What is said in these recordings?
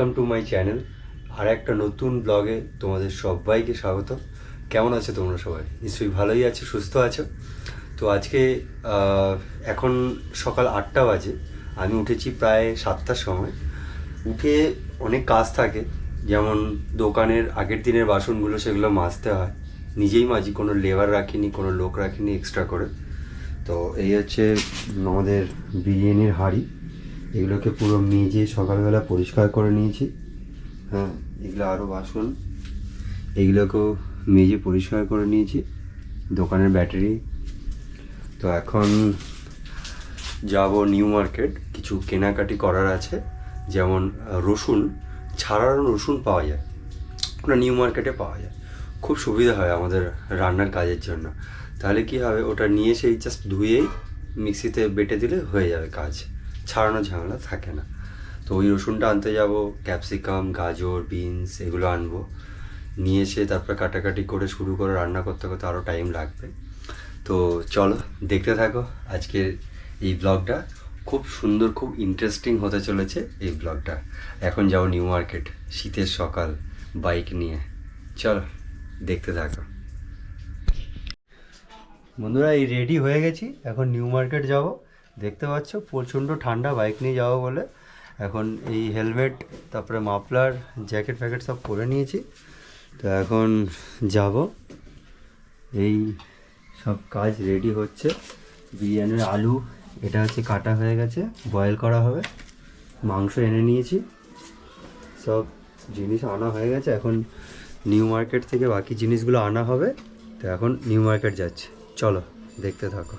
Welcome to my channel আর একটা নতুন ব্লগে তোমাদের সবাইকে স্বাগত। কেমন আছো তোমরা সবাই? নিশ্চয়ই ভালোই আছো, সুস্থ আছো? তো আজকে এখন সকাল আটটা বাজে। আমি উঠেছি প্রায় সাতটার সময়। উঠে অনেক কাজ থাকে, যেমন দোকানের আগের দিনের বাসনগুলো সেগুলো মাজতে হয়। নিজেই মাজি কোনো লেবার রাখিনি, কোনো লোক রাখিনি এক্সট্রা করে। তো এই হচ্ছে আমাদের বিরিয়ানির হাঁড়ি। এগুলোকে পুরো মেজে সকালবেলা পরিষ্কার করে নিয়েছি। হ্যাঁ এগুলো আরও বাসন। এইগুলোকেও মেজে পরিষ্কার করে নিয়েছি। দোকানের ব্যাটারি। তো এখন যাব নিউ মার্কেট। কিছু কেনাকাটি করার আছে। যেমন রসুন। ছাড়ানো রসুন পাওয়া যায়। ওটা নিউ মার্কেটে পাওয়া যায়। খুব সুবিধা হয় আমাদের রান্নার কাজের জন্য। তাহলে কি হবে? ওটা নিয়ে সেই জাস্ট ধুয়েই মিক্সিতে বেটে দিলে হয়ে যাবে কাজ। ছাড়ানো ঝামেলা থাকে না। তো ওই রসুনটা আনতে যাব, ক্যাপসিকাম, গাজর, বিনস এগুলো আনব। নিয়ে এসে তারপরে কাটাকাটি করে শুরু করে রান্না করতে করতে আরও টাইম লাগবে। তো চলো, দেখতে থাকো আজকের এই ব্লগটা। খুব সুন্দর, খুব ইন্টারেস্টিং হতে চলেছে এই ব্লগটা। এখন যাও নিউ মার্কেট, শীতের সকাল, বাইক নিয়ে। চলো, দেখতে থাকো। বন্ধুরা, এই রেডি হয়ে গেছি। এখন নিউ মার্কেট যাব। দেখতে পাচ্ছ, প্রচণ্ড ঠান্ডা, বাইক নিয়ে যাব বলে। এখন এই হেলমেট, তারপরে মাফলার, জ্যাকেট ফ্যাকেট সব পরে নিয়েছি। তো এখন যাব। এই সব কাজ রেডি হচ্ছে। বিরিয়ানির আলু, এটা হচ্ছে কাটা হয়ে গেছে, বয়েল করা হবে। মাংস এনে নিয়েছি। সব জিনিস আনা হয়ে গেছে। এখন নিউ মার্কেট থেকে বাকি জিনিসগুলো আনা হবে। তো এখন নিউ মার্কেট যাচ্ছে। চলো, দেখতে থাকো।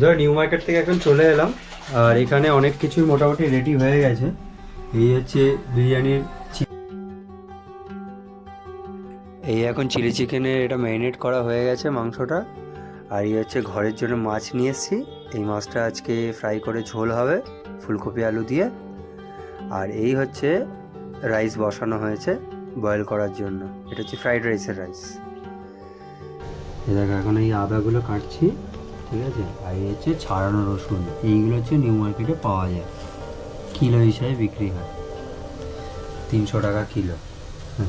ধর নিউ মার্কেট থেকে এখন চলে এলাম। আর এখানে অনেক কিছুই মোটামুটি রেডি হয়ে গেছে। এই হচ্ছে বিরিয়ানির এই এখন চিলি চিকেনের এটা ম্যারিনেট করা হয়ে গেছে মাংসটা। আর এই হচ্ছে ঘরের জন্য মাছ নিয়ে এসেছি। এই মাছটা আজকে ফ্রাই করে ঝোল হবে ফুলকপি আলু দিয়ে। আর এই হচ্ছে রাইস বসানো হয়েছে বয়েল করার জন্য। এটা হচ্ছে ফ্রাইড রাইসের রাইস দেখো এখন এই আদাগুলো কাটছি। ঠিক আছে? আর এই হচ্ছে ছাড়ানো রসুন। এইগুলো হচ্ছে নিউ মার্কেটে পাওয়া যায়। কিলো হিসাবে বিক্রি হয়। তিনশো টাকা কিলো। হুম।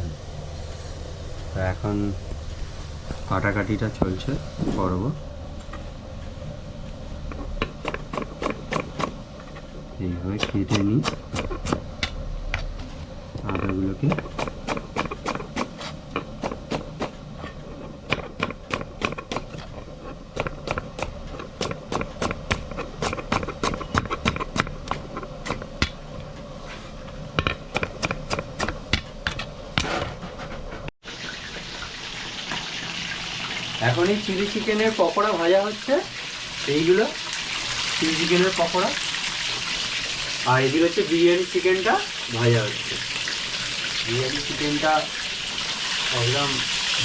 এখন কাটাকাটিটা চলছে। করব। এইভাবে কেটে নিই। আদাগুলোকে এখন এই চিলি চিকেনের পকোড়া ভাজা হচ্ছে। এইগুলো চিলি চিকেনের পকোড়া। আর এদিকে হচ্ছে বিরিয়ানি চিকেনটা ভাজা হচ্ছে। বিরিয়ানি চিকেনটা একদম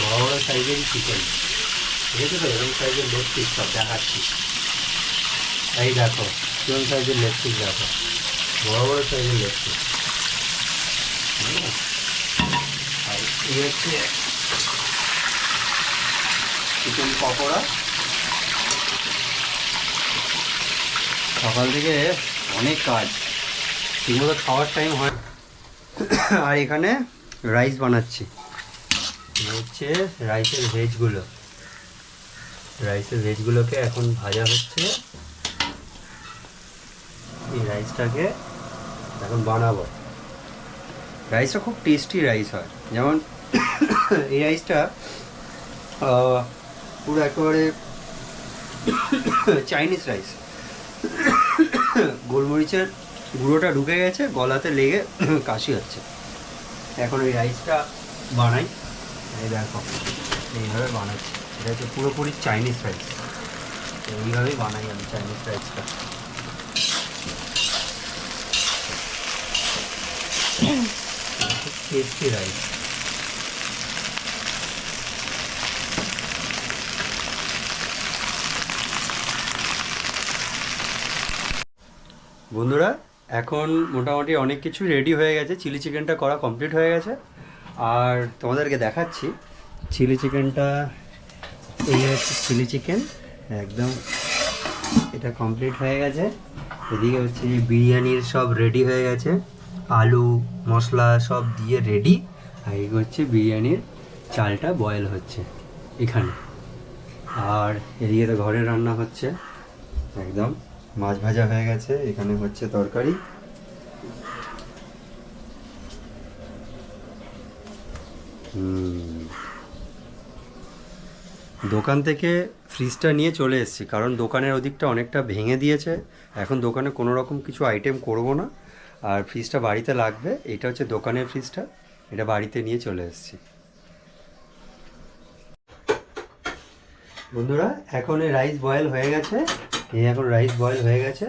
বড় বড় সাইজেরই চিকেন। দেখেছ তো এরকম সাইজের লেগ পিস সব দেখাচ্ছি। এই দেখো, কীরকম সাইজের লেগ পিস দেখো। বড় বড় সাইজের লেগ পিস। আর এই হচ্ছে চিকেন পকোড়া। সকাল থেকে অনেক কাজ। ঠিকমতো খাওয়ার টাইম হয়। আর এখানে রাইস বানাচ্ছি। হচ্ছে রাইসের ভেজগুলো রাইসের ভেজগুলোকে এখন ভাজা হচ্ছে। এই রাইসটাকে এখন বানাবো। রাইসটা খুব টেস্টি রাইস হয়। যেমন এই রাইসটা পুরো একেবারে চাইনিজ রাইস গোলমরিচের গুঁড়োটা ঢুকে গেছে, গলাতে লেগে কাশি হচ্ছে। এখন ওই রাইসটা বানাই। এই দেখো, এইভাবে বানাচ্ছি। এটা হচ্ছে পুরোপুরি চাইনিজ রাইস এইভাবেই বানাই আমি চাইনিজ রাইসটা টেস্টি রাইস বন্ধুরা, এখন মোটামুটি অনেক কিছু রেডি হয়ে গেছে। চিলি চিকেনটা করা কমপ্লিট হয়ে গেছে। আর তোমাদেরকে দেখাচ্ছি চিলি চিকেনটা এই হচ্ছে চিলি চিকেন একদম এটা কমপ্লিট হয়ে গেছে। এদিকে হচ্ছে যে বিরিয়ানির সব রেডি হয়ে গেছে। আলু, মশলা সব দিয়ে রেডি আর এই হচ্ছে বিরিয়ানির চালটা বয়েল হচ্ছে এখানে। আর এদিকে তো ঘরে রান্না হচ্ছে, একদম। মাছ ভাজা হয়ে গেছে, এখানে হচ্ছে তরকারি। দোকান থেকে ফ্রিজটা নিয়ে চলে এসেছি, কারণ দোকানের ওদিকটা অনেকটা ভেঙে দিয়েছে। এখন দোকানে কোনো রকম কিছু আইটেম করব না, আর ফ্রিজটা বাড়িতে লাগবে, এটা হচ্ছে দোকানের ফ্রিজটা এটা বাড়িতে নিয়ে চলে এসেছি। বন্ধুরা, এখন রাইস বয়েল হয়ে গেছে। এই এখন রাইস বয়েল হয়ে গেছে।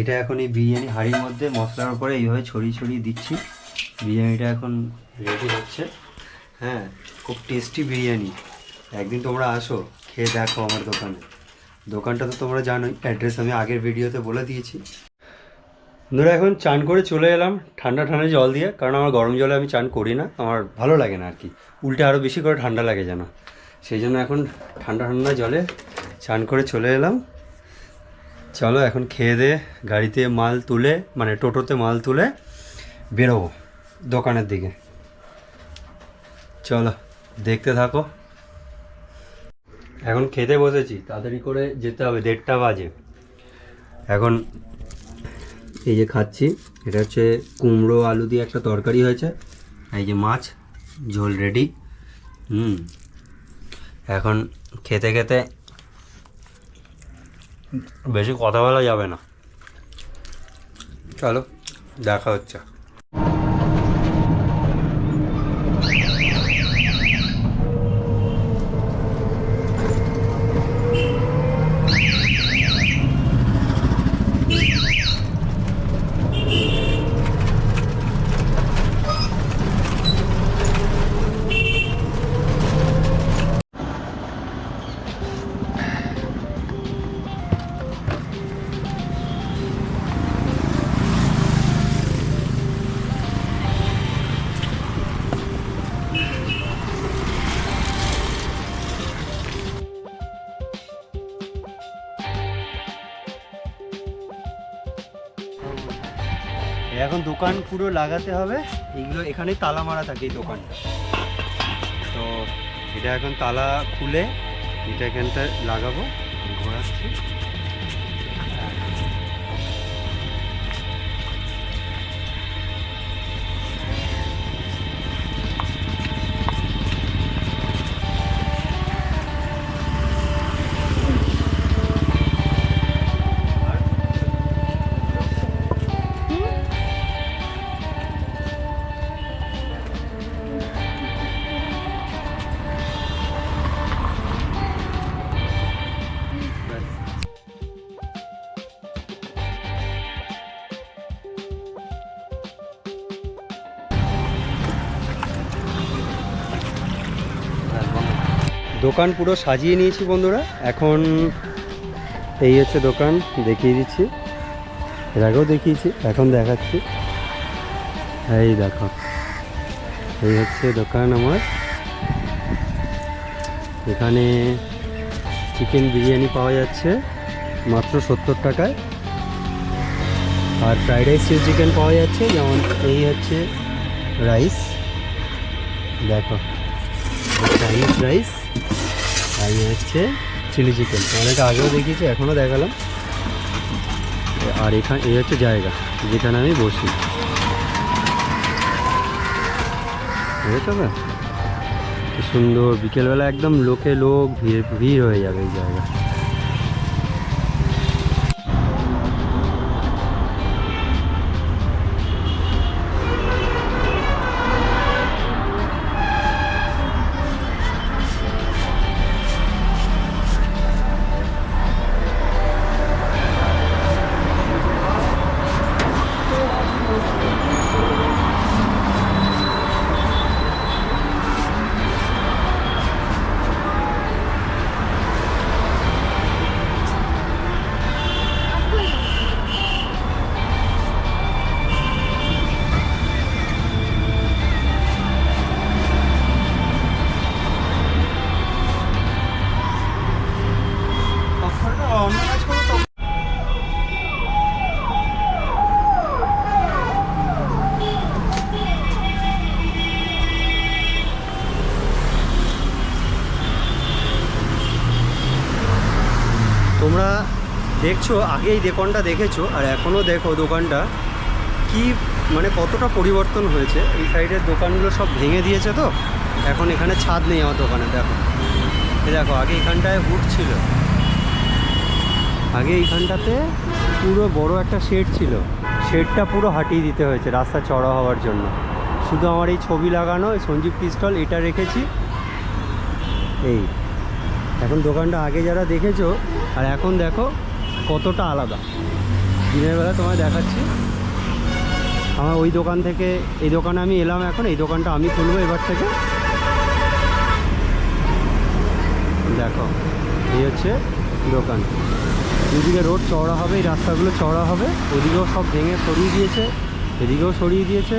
এটা এখন এই বিরিয়ানি হাঁড়ির মধ্যে মশলার উপরে এইভাবে ছড়িয়ে ছড়িয়ে দিচ্ছি। বিরিয়ানিটা এখন রেডি হচ্ছে। হ্যাঁ খুব টেস্টি বিরিয়ানি। একদিন তোমরা আসো, খেয়ে দেখো আমার দোকানে। দোকানটা তো তোমরা জানোই অ্যাড্রেস আমি আগের ভিডিওতে বলে দিয়েছি। বন্ধুরা এখন চান করে চলে এলাম, ঠান্ডা ঠান্ডা জল দিয়ে, কারণ আমার গরম জলে আমি চান করি না, আমার ভালো লাগে না আর কি। উল্টে আরও বেশি করে ঠান্ডা লাগে যেন। সেই জন্য এখন ঠান্ডা ঠান্ডা জলে চান করে চলে এলাম। চলো এখন খেয়ে দিয়ে গাড়িতে মাল তুলে মানে টোটোতে মাল তুলে বেরোবো দোকানের দিকে। চলো, দেখতে থাকো। এখন খেতে বসেছি, তাড়াতাড়ি করে যেতে হবে, দেড়টা বাজে। এখন এই যে খাচ্ছি, এটা হচ্ছে কুমড়ো আলু দিয়ে একটা তরকারি হয়েছে, এই যে মাছ, ঝোল রেডি। হুম, এখন খেতে খেতে বেশি কথা বলা যাবে না। চলো দেখা হচ্ছে। এখন দোকান পুরো লাগাতে হবে। এইগুলো এখানে তালা মারা থাকে এই দোকানটা। তো এটা এখন তালা খুলে এটা এখানটা লাগাবো। ঘোরাচ্ছি। দোকান পুরো সাজিয়ে নিয়েছি বন্ধুরা। এখন এই হচ্ছে দোকান, দেখিয়ে দিচ্ছি। এর আগেও দেখিয়েছি, এখন দেখাচ্ছি। এই দেখো, এই হচ্ছে দোকান আমার। এখানে চিকেন বিরিয়ানি পাওয়া যাচ্ছে, মাত্র সত্তর টাকায়। আর ফ্রাইড রাইস চিকেন পাওয়া যাচ্ছে, যেমন এই হচ্ছে রাইস দেখো চাইনিজ রাইস আর হচ্ছে চিলি চিকেন অনেক আগেও দেখিয়েছি, এখনও দেখালাম। আর এখানে এই হচ্ছে জায়গা, যেখানে আমি বসি। কি সুন্দর, বিকেলবেলা একদম লোকে লোক, ভিড় ভিড় হয়ে যাবে এই জায়গা তোমরা দেখছ আগে এই দোকানটা দেখেছ, আর এখনও দেখো দোকানটা। কি মানে কতটা পরিবর্তন হয়েছে। এই সাইডের দোকানগুলো সব ভেঙে দিয়েছে তো। এখন এখানে ছাদ নেই আমার দোকানে, দেখো। দেখো, আগে এখানটায় হুড ছিল। আগে এইখানটাতে পুরো বড় একটা শেড ছিল। শেডটা পুরো হাটিয়ে দিতে হয়েছে রাস্তা চড়া হওয়ার জন্য। শুধু আমার এই ছবি লাগানো সঞ্জীব পিস্তল এটা রেখেছি। এই, এখন দোকানটা আগে যারা দেখেছ, আর এখন দেখো কতটা আলাদা। দিনের বেলা তোমায় দেখাচ্ছি। আমার ওই দোকান থেকে, এই দোকানে আমি এলাম এখন, এই দোকানটা আমি খুলবো এবার থেকে। দেখো, এই হচ্ছে দোকান। দুদিকে রোড চওড়া হবে, এই রাস্তাগুলো চওড়া হবে। ওদিকেও সব ভেঙে সরিয়ে দিয়েছে, এদিকেও সরিয়ে দিয়েছে।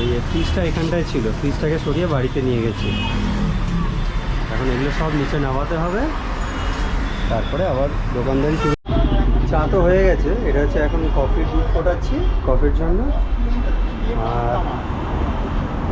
এই ফ্রিজটা এখানটায় ছিল, ফ্রিজটাকে সরিয়ে বাড়িতে নিয়ে গেছি। এখন এগুলো সব নিচে নামাতে হবে, তারপরে আবার দোকানদারি শুরু। চা তো হয়ে গেছে, এটা হচ্ছে এখন কফির দুধ ফোটাচ্ছি, কফির জন্য। আর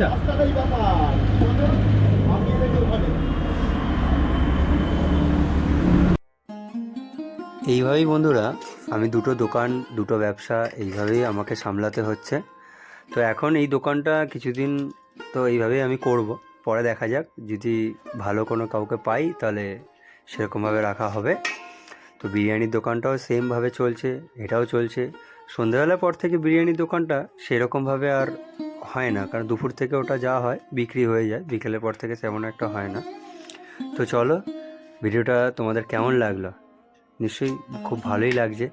চা এইভাবেই বন্ধুরা, আমি দুটো দোকান, দুটো ব্যবসা এইভাবেই আমাকে সামলাতে হচ্ছে। তো এখন এই দোকানটা কিছুদিন তো এইভাবেই আমি করব। পরে দেখা যাক, যদি ভালো কোনো কাউকে পাই তাহলে সেরকমভাবে রাখা হবে। তো বিরিয়ানির দোকানটাও সেমভাবে চলছে, এটাও চলছে। সন্ধ্যাবেলার পর থেকে বিরিয়ানির দোকানটা সেরকমভাবে আর হয় না। কারণ দুপুর থেকে ওটা যা হয়, বিক্রি হয়ে যায়। বিকেলের পর থেকে তেমন একটা হয় না। তো চলো, ভিডিওটা তোমাদের কেমন লাগল? নিশ্চয়ই খুব ভালোই লাগছে।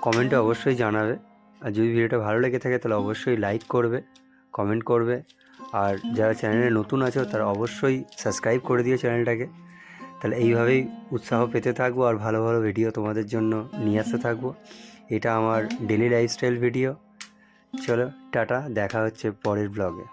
কমেন্টে অবশ্যই জানাবে। আর যদি ভিডিওটা ভালো লেগে থাকে, তাহলে অবশ্যই লাইক করবে, কমেন্ট করবে। আর যারা চ্যানেলে নতুন আছো, তারা অবশ্যই সাবস্ক্রাইব করে দিও চ্যানেলটাকে। তাহলে এইভাবেই উৎসাহ পেতে থাকব আর ভালো ভালো ভিডিও তোমাদের জন্য নিয়ে আসতে থাকব। এটা আমার ডেলি লাইফস্টাইল ভিডিও চলো টাটা দেখা হচ্ছে পরের ব্লগে